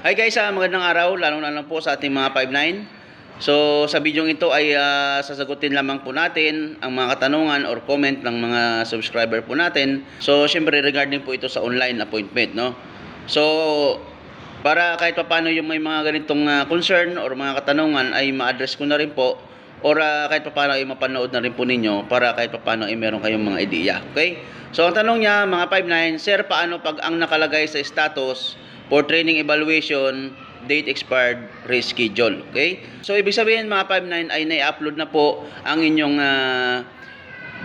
Hi guys, ah, magandang araw, lalo na lang po sa ating mga 5-9. So sa video ito ay ah, sasagutin lamang po natin ang mga katanungan or comment ng mga subscriber po natin. So syempre regarding po ito sa online appointment, no? So para kahit paano yung may mga ganitong ah, concern or mga katanungan ay ma-address ko na rin po or ah, kahit paano ay mapanood na rin po ninyo para kahit paano ay meron kayong mga ideya. Okay? So ang tanong niya mga 5-9, Sir, paano pag ang nakalagay sa status for training evaluation date expired reschedule. Okay? So ibig sabihin mga 5-9 ay na-upload na po ang inyong ah,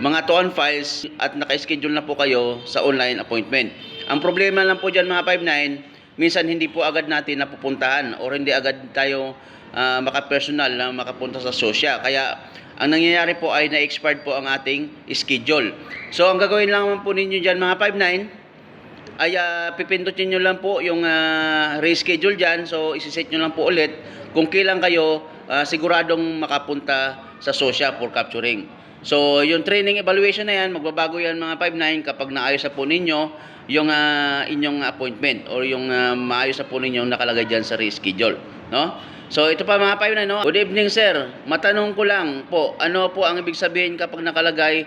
mga TOAN files at naka-schedule na po kayo sa online appointment. Ang problema lang po dyan mga 5-9, minsan hindi po agad natin napupuntahan or hindi agad tayo ah, makapersonal na makapunta sa sosya. Kaya ang nangyayari po ay na-expired po ang ating schedule. So ang gagawin lang po ninyo dyan mga 5-9, ay ah, pipindutin nyo lang po yung ah, reschedule dyan. So, isiset nyo lang po ulit kung kailan kayo ah, siguradong makapunta sa SOSYA for capturing. So, yung training evaluation na yan, magbabago yan mga 5-9 kapag naayos na po ninyo yung ah, inyong appointment or yung ah, maayos na po ninyo nakalagay dyan sa reschedule. No? So, ito pa mga 5-9, no? Good evening, sir. Matanong ko lang po, ano po ang ibig sabihin kapag nakalagay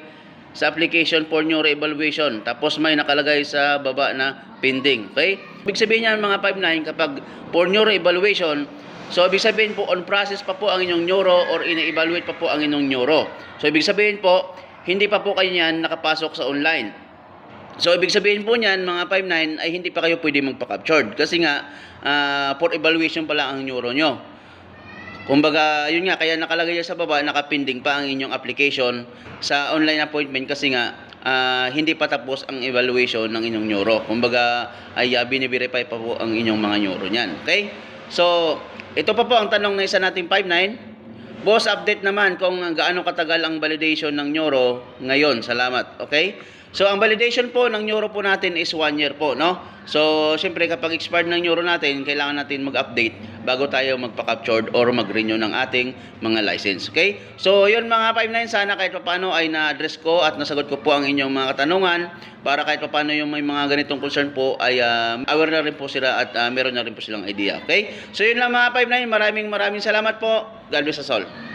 sa application for neuro evaluation. Tapos may nakalagay sa baba na pending. Okay? Ibig sabihin niyan mga 59 kapag for neuro evaluation, so ibig sabihin po on process pa po ang inyong neuro or ina-evaluate pa po ang inyong neuro. So ibig sabihin po, hindi pa po kayo niyan nakapasok sa online. So, ibig sabihin po niyan, mga 5-9, ay hindi pa kayo pwede magpa-captured. Kasi nga, ah, for evaluation pala ang neuro nyo. Kumbaga, yun nga, kaya nakalagay sa baba, nakapinding pa ang inyong application sa online appointment kasi nga, ah, hindi pa tapos ang evaluation ng inyong neuro. Kumbaga, ay uh, biniverify pa po ang inyong mga neuro niyan. Okay? So, ito pa po ang tanong na isa nating 5-9. Boss, update naman kung gaano katagal ang validation ng neuro ngayon. Salamat. Okay? So, ang validation po ng neuro po natin is 1 year po, no? So, siyempre kapag expired ng neuro natin, kailangan natin mag-update bago tayo magpa-captured or mag-renew ng ating mga license. Okay? So, yun mga 59, sana kahit paano ay na-address ko at nasagot ko po ang inyong mga katanungan para kahit paano yung may mga ganitong concern po ay ah, aware na rin po sila at ah, meron na rin po silang idea. Okay? So, yun lang mga 59, maraming maraming salamat po. God bless us all.